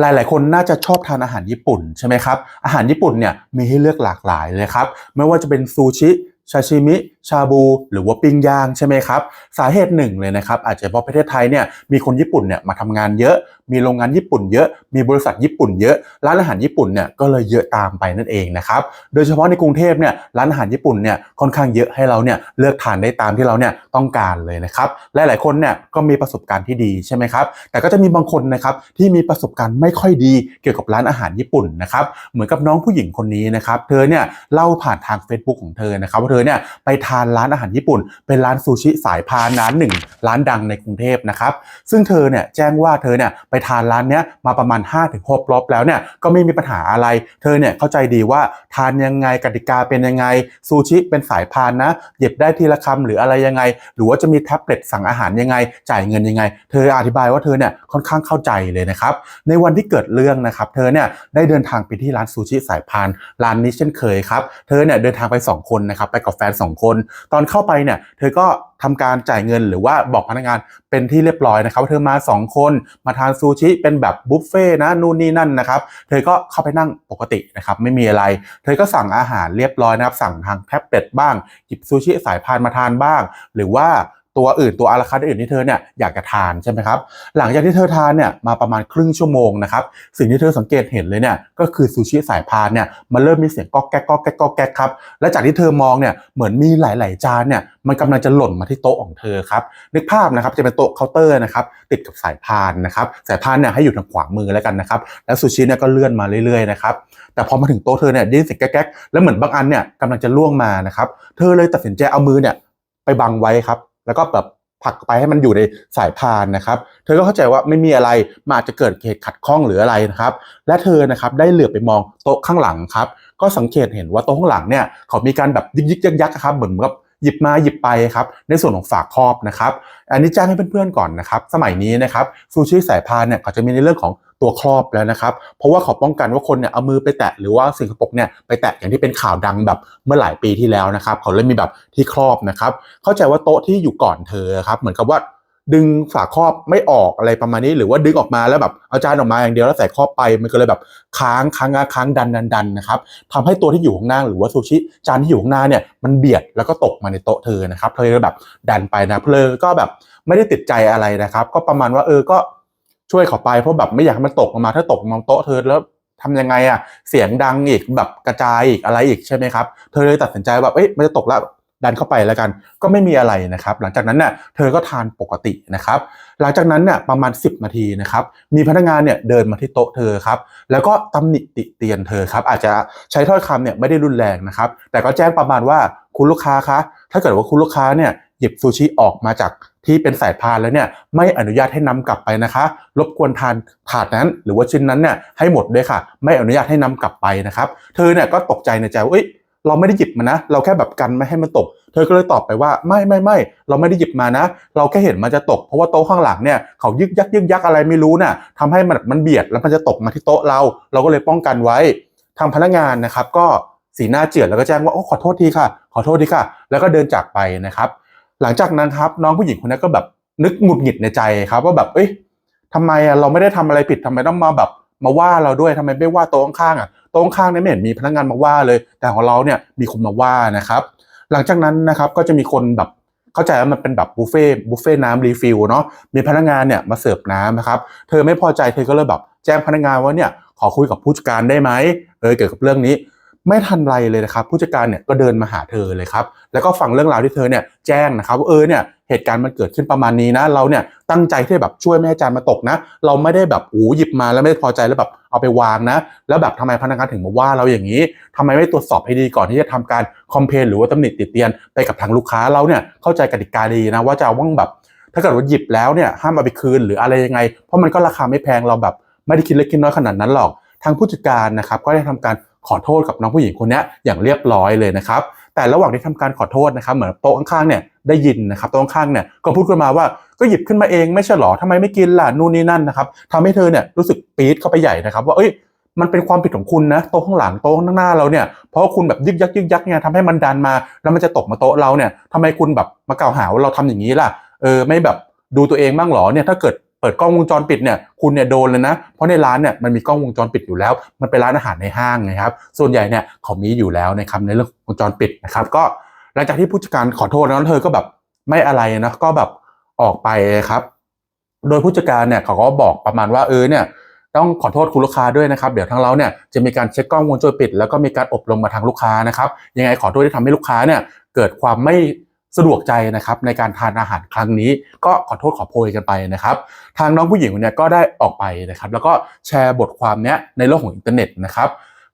หลาย ๆ คนน่าจะชอบทานอาหารญี่ปุ่นใช่ไหมครับ อาหารญี่ปุ่นเนี่ยมีให้เลือกหลากหลายเลยครับ ไม่ว่าจะเป็นซูชิ ชาชิมิ ชาบู หรือว่าปิ้งย่างใช่ไหมครับ สาเหตุหนึ่งเลยนะครับ อาจจะเพราะประเทศไทยเนี่ยมีคนญี่ปุ่นเนี่ยมาทำงานเยอะ มีโรงงานญี่ปุ่นเยอะ มีบริษัทญี่ปุ่นเยอะ ร้านอาหารญี่ปุ่นเนี่ยก็เลยเยอะตามไปนั่นเองนะครับ โดยเฉพาะในกรุงเทพเนี่ยร้านอาหารญี่ปุ่นเนี่ยค่อนข้างเยอะให้เราเนี่ยเลือกทานได้ตามที่เราเนี่ยต้องการเลยนะครับหลายๆคนเนี่ยก็มีประสบการณ์ที่ดีใช่ไหมครับ แต่ก็จะมีบางคนนะครับที่มีประสบการณ์ไม่ค่อยดีเกี่ยวกับร้านอาหารญี่ปุ่นนะครับ เหมือนกับน้องผู้หญิงคนนี้นะครับ เธอเนี่ยเล่าผ่านทาง Facebook ของเธอนะครับว่าเธอเนี่ยไปทานร้านอาหารญี่ปุ่น เป็นร้านซูชิสายพานร้านหนึ่งร้านดังในกรุงเทพนะครับซึ่งเธอเนี่ยแจ้งว่าเธอเนี่ยไปทานร้านเนี้ยมาประมาณ 5-6รอบแล้วเนี่ยก็ไม่มีปัญหาอะไร เธอเนี่ยเข้าใจดีว่าทานยังไงกติกาเป็นยังไงซูชิเป็นสายพานนะหยิบได้ทีละคำหรืออะไรยังไง หรือว่าจะมีแท็บเล็ตสั่งอาหารยังไง จ่ายเงินยังไง เธออธิบายว่าเธอเนี่ยค่อนข้างเข้าใจเลยนะครับในวันที่เกิดเรื่องนะครับเธอเนี่ยได้เดินทางไปที่ร้านซูชิสายพานร้านนี้เช่นเคยครับเธอเนี่ยเดินทางไป 2 คนนะครับไปกับแฟน2คน ตอนเข้าไปเนี่ยเธอก็ทำการจ่ายเงินหรือว่าบอกพนักงานเป็นที่เรียบร้อยนะครับเธอมา 2 คนมาทานซูชิเป็นแบบบุฟเฟ่นะนู่นนี่นั่นนะครับเธอก็เข้าไปนั่งปกตินะครับไม่มีอะไร เธอก็สั่งอาหารเรียบร้อยนะครับสั่งทางแท็บเล็ตบ้างหยิบซูชิสายพานมาทานบ้าง หรือว่า ตัวอื่นตัวอาราคาอื่นที่เธอเนี่ยอยากจะทานใช่ไหมครับหลังจากที่เธอทานเนี่ยมาประมาณครึ่งชั่วโมงนะครับสิ่งที่เธอสังเกตเห็นเลยเนี่ยก็คือซูชิสายพานเนี่ยมันเริ่มมีเสียงก๊อกแก๊กก๊อกแก๊กก๊อกแก๊กครับและจากที่เธอมองเนี่ยเหมือนมีหลาย ๆ จานเนี่ยมันกำลังจะหล่นมาที่โต๊ะของเธอครับนึกภาพนะครับจะเป็นโต๊ะเคาน์เตอร์นะครับติดกับสายพานนะครับสายพานเนี่ยให้อยู่ทางขวามือแล้วกันนะครับแล้วซูชิเนี่ยก็เลื่อนมาเรื่อย ๆ นะครับแต่พอมาถึงโต๊ะเธอเนี่ยได้ยินเสียงแก๊กแล้วเหมือนบางอันเนี่ยกำลังจะล่วงมานะครับเธอเลยตัดสินใจเอามือเนี่ยไปบังไว้ครับ แล้วก็แบบผลักไปให้มันอยู่ในสายพานนะครับ เธอก็เข้าใจว่าไม่มีอะไรมันอาจจะเกิดเหตุขัดข้องหรืออะไรนะครับ และเธอนะครับได้เหลือบไปมองโต๊ะข้างหลังครับ ก็สังเกตเห็นว่าโต๊ะข้างหลังเนี่ยเขามีการแบบยิกยิกยักยักครับเหมือนกับ หยิบมาหยิบไปครับในส่วนของฝากครอบนะครับ อันนี้แจ้งให้เพื่อนๆก่อนนะครับ สมัยนี้นะครับซูชิสายพานเนี่ยเขาจะมีในเรื่องของตัวครอบแล้วนะครับ เพราะว่าเขาป้องกันว่าคนเนี่ยเอามือไปแตะหรือว่าสิ่งสกปรกเนี่ยไปแตะอย่างที่เป็นข่าวดังแบบเมื่อหลายปีที่แล้วนะครับ เขาเลยมีแบบที่ครอบนะครับ เข้าใจว่าโต๊ะที่อยู่ก่อนเธอครับเหมือนกับว่า ดึงฝาครอบไม่ออกอะไรประมาณนี้ หรือว่าดึงออกมาแล้วแบบเอาจานออกมาอย่างเดียวแล้วใส่ครอบไปมันก็เลยแบบค้างค้างค้างดันดันดันนะครับทำให้ตัวที่อยู่ข้างหน้าหรือว่าซูชิจานที่อยู่ข้างหน้าเนี่ยมันเบียดแล้วก็ตกมาในโต๊ะเธอนะครับเธอแบบดันไปนะเพลอก็แบบไม่ได้ติดใจอะไรนะครับ ก็ประมาณว่าเออก็ช่วยเขาไปเพราะแบบไม่อยากให้มันตกลงมาถ้าตกมาโต๊ะเธอแล้วทำยังไงอะเสียงดังอีกแบบกระจายอีกอะไรอีกใช่ไหมครับ เธอเลยตัดสินใจแบบเอ้ยมันจะตกแล้ว ดันเข้าไปแล้วกันก็ไม่มีอะไรนะครับ หลังจากนั้นเนี่ยเธอก็ทานปกตินะครับ หลังจากนั้นเนี่ยประมาณ 10 นาทีนะครับ มีพนักงานเนี่ยเดินมาที่โต๊ะเธอครับ แล้วก็ตำหนิติเตียนเธอครับ อาจจะใช้ถ้อยคำเนี่ยไม่ได้รุนแรงนะครับ แต่ก็แจ้งประมาณว่าคุณลูกค้าคะ ถ้าเกิดว่าคุณลูกค้าเนี่ยหยิบซูชิออกมาจากที่เป็นสายพานแล้วเนี่ยไม่อนุญาตให้นำกลับไปนะคะ รบกวนทานถาดนั้น หรือว่าชิ้นนั้นเนี่ยให้หมดด้วยค่ะ ไม่อนุญาตให้นำกลับไปนะครับ เธอเนี่ยก็ตกใจในใจว่าเอ้ย เราไม่ได้หยิบมานะ เราแค่แบบกันไม่ให้มันตก เธอก็เลยตอบไปว่าไม่ไม่ไม่เราไม่ได้หยิบมานะ เราแค่เห็นมันจะตก เพราะว่าโต๊ะข้างหลังเนี่ยเขายึกยักยึกยักอะไรไม่รู้น่ะทำให้มันมันเบียดแล้วมันจะตกมาที่โต๊ะเรา เราก็เลยป้องกันไว้ ทางพนักงานนะครับก็สีหน้าเจือดแล้วก็แจ้งว่าโอ้ขอโทษทีค่ะ ขอโทษทีค่ะ แล้วก็เดินจากไปนะครับ หลังจากนั้นครับน้องผู้หญิงคนนี้นก็แบบนึกหงุดหงิดในใจครับว่าแบบเอ้ยทำไมอะเราไม่ได้ทำอะไรผิดทำไมต้องมาแบบมาว่าเราด้วยทำไมไม่ว่าโต๊ะข้างๆอะ ตรงข้างเนี่ยไม่เห็นมีพนักงานมาว่าเลย แต่ของเราเนี่ยมีคนมาว่านะครับ หลังจากนั้นนะครับก็จะมีคนแบบเข้าใจว่ามันเป็นแบบบุฟเฟ่บุฟเฟ่น้ำรีฟิลเนาะมีพนักงานเนี่ยมาเสิร์ฟน้ำนะครับเธอไม่พอใจเธอก็เลยแบบแจ้งพนักงานว่าเนี่ยขอคุยกับผู้จัดการได้ไหมเออเกี่ยวกับเรื่องนี้ ไม่ทันไรเลยนะครับ ผู้จัดการเนี่ยก็เดินมาหาเธอเลยครับ แล้วก็ฟังเรื่องราวที่เธอเนี่ยแจ้งนะครับว่าเออเนี่ยเหตุการณ์มันเกิดขึ้นประมาณนี้นะ เราเนี่ยตั้งใจที่แบบช่วยไม่จานมาตกนะ เราไม่ได้แบบอูหยิบมาแล้วไม่พอใจแล้วแบบเอาไปวางนะ แล้วแบบทำไมพนักงานถึงมาว่าเราอย่างนี้ทำไมไม่ตรวจสอบให้ดีก่อนที่จะทำการคอมเพลนหรือว่าตำหนิติเตียนไปกับทางลูกค้าเราเนี่ยเข้าใจกติกาดีนะ ว่าจะว่างแบบ ถ้าเกิดว่าหยิบแล้วเนี่ยห้ามเอาไปคืนหรืออะไรยังไง เพราะมันก็ราคาไม่แพงเราแบบ ไม่ได้คิดเล็กคิดน้อยขนาดนั้นหรอกทางผู้จัดการนะครับก็ได้ทำการ ขอโทษกับน้องผู้หญิงคนนี้อย่างเรียบร้อยเลยนะครับ แต่ระหว่างที่ทำการขอโทษนะครับ เหมือนโต๊ะข้างๆเนี่ยได้ยินนะครับโต๊ะข้างๆเนี่ยก็พูดขึ้นมาว่าก็หยิบขึ้นมาเองไม่ใช่หรอทำไมไม่กินล่ะนู่นนี่นั่นนะครับทำให้เธอเนี่ยรู้สึกปี๊ดเข้าไปใหญ่นะครับ ว่าเอ้ยมันเป็นความผิดของคุณนะโต๊ะข้างหลังโต๊ะข้างหน้าเราเนี่ยเพราะคุณแบบยึกยักยึกยักเนี่ยทำให้มันดันมา แล้วมันจะตกมาโต๊ะเราเนี่ยทำไมคุณแบบมากล่าวหาว่าเราทำอย่างนี้ล่ะเออไม่แบบดูตัวเองบ้างหรอเนี่ยถ้าเกิด เปิดกล้องวงจรปิดเนี่ยคุณเนี่ยโดนเลยนะ เพราะในร้านเนี่ยมันมีกล้องวงจรปิดอยู่แล้ว มันเป็นร้านอาหารในห้างนะครับ ส่วนใหญ่เนี่ยเขามีอยู่แล้วนะครับในเรื่องวงจรปิดนะครับก็หลังจากที่ผู้จัดการขอโทษแล้วเธอก็แบบไม่อะไรนะก็แบบออกไปครับ โดยผู้จัดการเนี่ยเขาก็บอกประมาณว่าเออเนี่ยต้องขอโทษคุณลูกค้าด้วยนะครับ เดี๋ยวทางเราเนี่ยจะมีการเช็คกล้องวงจรปิด แล้วก็มีการอบรมมาทางลูกค้านะครับยังไงขอโทษที่ทำให้ลูกค้าเนี่ยเกิดความไม่ สะดวกใจนะครับในการทานอาหารครั้งนี้ ก็ขอโทษขอโพยกันไปนะครับ ทางน้องผู้หญิงคนเนี้ยก็ได้ออกไปนะครับ แล้วก็แชร์บทความเนี้ยในโลกของอินเทอร์เน็ตนะครับ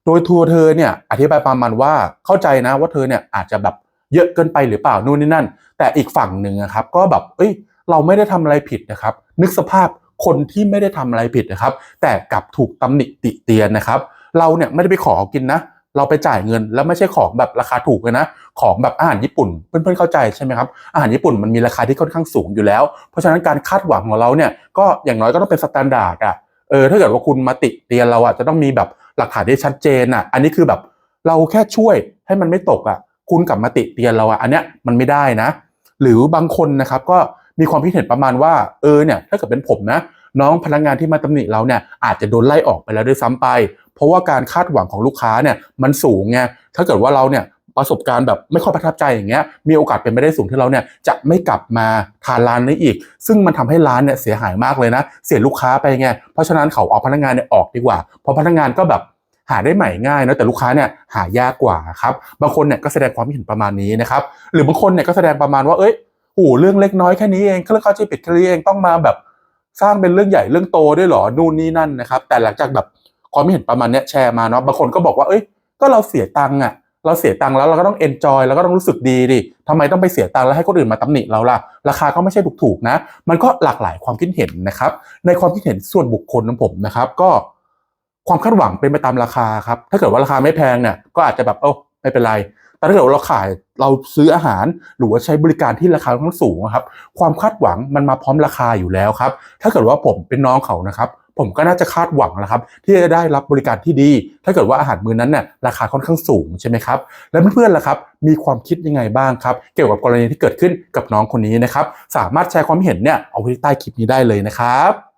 โดยทัวร์เธอเนี่ยอธิบายประมาณว่าเข้าใจนะว่าเธอเนี่ยอาจจะแบบเยอะเกินไปหรือเปล่านู่นนี่นั่น แต่อีกฝั่งหนึ่งนะครับก็แบบเอ้ยเราไม่ได้ทำอะไรผิดนะครับ นึกสภาพคนที่ไม่ได้ทำอะไรผิดนะครับ แต่กลับถูกตำหนิติเตียนนะครับ เราเนี่ยไม่ได้ไปขอกินนะ เราไปจ่ายเงินแล้วไม่ใช่ของแบบราคาถูกเลยนะ ของแบบอาหารญี่ปุ่น เพื่อนๆเข้าใจใช่ไหมครับอาหารญี่ปุ่นมันมีราคาที่ค่อนข้างสูงอยู่แล้ว เพราะฉะนั้นการคาดหวังของเราเนี่ยก็อย่างน้อยก็ต้องเป็นสแตนดาร์ดอะเออถ้าเกิดว่าคุณมาติเตียนเราอะจะต้องมีแบบหลักฐานที่ชัดเจนอะ อันนี้คือแบบเราแค่ช่วยให้มันไม่ตกอะ คุณกลับมาติเตียนเราอะอันเนี้ยมันไม่ได้นะ หรือบางคนนะครับก็มีความคิดเห็นประมาณว่าเออเนี่ยถ้าเกิดเป็นผมนะ น้องพนักงานที่มาตำหนิเราเนี่ยอาจจะโดนไล่ออกไปแล้วด้วยซ้ำไป เพราะว่าการคาดหวังของลูกค้าเนี่ยมันสูงไงถ้าเกิดว่าเราเนี่ยประสบการณ์แบบไม่ค่อยประทับใจอย่างเงี้ยมีโอกาสเป็นไปได้สูงที่เราเนี่ยจะไม่กลับมาทานร้านนี้อีก ซึ่งมันทำให้ร้านเนี่ยเสียหายมากเลยนะ เสียลูกค้าไปไงเพราะฉะนั้นเขาเอาพนักงานเนี่ยออกดีกว่า เพราะพนักงานก็แบบหาได้ใหม่ง่ายนะแต่ลูกค้าเนี่ยหายากกว่าครับบางคนเนี่ยก็แสดงความคิดเห็นประมาณนี้นะครับหรือบางคนเนี่ยก็แสดงประมาณว่าเอ้ยโอ้โหเรื่องเล็กน้อยแค่นี้เองเครื่องเข้าใจผิดแค่นี้เองต้องมาแบบ สร้างเป็นเรื่องใหญ่เรื่องโตด้วยหรอนู่นนี่นั่นนะครับ แต่หลังจากแบบความเห็นประมาณเนี้ยแชร์มาเนาะบางคนก็บอกว่าเอ้ยก็เราเสียตังค์อะเราเสียตังค์แล้วเราก็ต้องเอนจอยแล้วก็ต้องรู้สึกดีดิทำไมต้องไปเสียตังค์แล้วให้คนอื่นมาตำหนิเราล่ะ ราคาก็ไม่ใช่ถูกๆนะ มันก็หลากหลายความคิดเห็นนะครับ ในความคิดเห็นส่วนบุคคลของผมนะครับ ก็ความคาดหวังเป็นไปตามราคาครับ ถ้าเกิดว่าราคาไม่แพงเนี่ยก็อาจจะแบบเออไม่เป็นไร แต่ถ้าเกิดเราขายเราซื้ออาหารหรือว่าใช้บริการที่ราคาค่อนข้างสูงครับ ความคาดหวังมันมาพร้อมราคาอยู่แล้วครับ ถ้าเกิดว่าผมเป็นน้องเขานะครับ ผมก็น่าจะคาดหวังนะครับ ที่จะได้รับบริการที่ดี ถ้าเกิดว่าอาหารมื้อนั้นเนี่ยราคาค่อนข้างสูงใช่ไหมครับ แล้วเพื่อนๆล่ะครับ มีความคิดยังไงบ้างครับ เกี่ยวกับกรณีที่เกิดขึ้นกับน้องคนนี้นะครับ สามารถแชร์ความเห็นเนี่ยเอาไว้ใต้คลิปนี้ได้เลยนะครับ